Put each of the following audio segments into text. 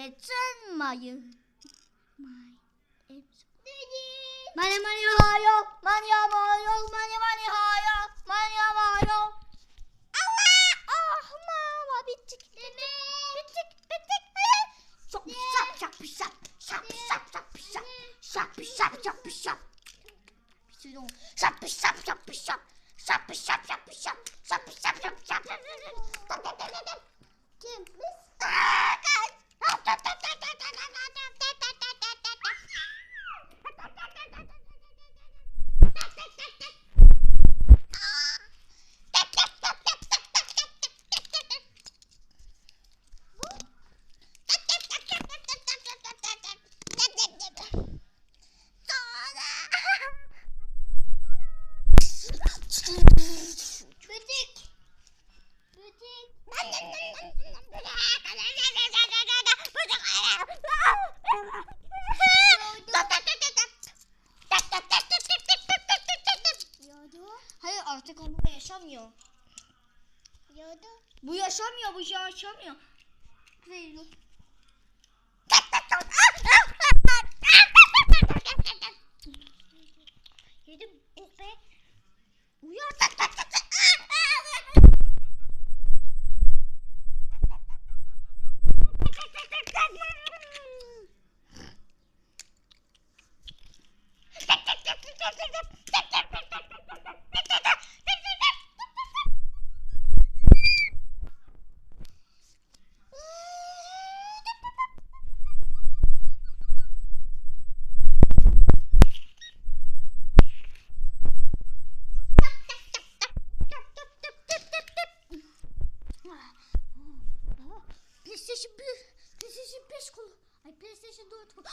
Geçen Mayı. May. Dedi. Mani mani hayo. Mani hayo. Mani mani hayo. Mani hayo. Allah. Ah mama bittik. Bittik. Bittik. Şap şap şap şap. Şap şap şap şap. Şap şap şap şap. Bitiriyorum. Şap şap şap şap. Şap şap şap şap. Şap şap şap şap. Onunla yaşamıyor. Yodu. Bu yaşamıyor, bu yaşamıyor. Zeyno. Yedim. Oh be. Uyan. PlayStation 1, PlayStation 5 kolu. Ay PlayStation 4 kolu.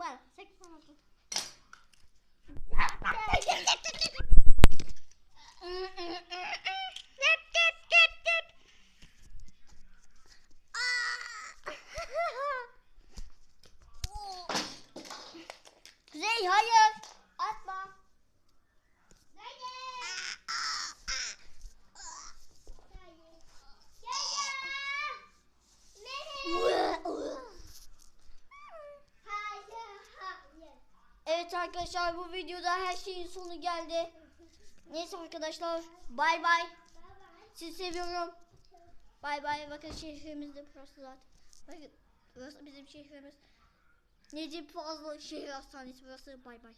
well. Six. Arkadaşlar bu videoda her şeyin sonu geldi. Neyse arkadaşlar bay bay. Sizi seviyorum. Bay bay. Bakın şehrimiz de burası zaten. Bakın burası bizim şehrimiz. Necip Fazıl Şehir Hastanesi burası. Bay bay.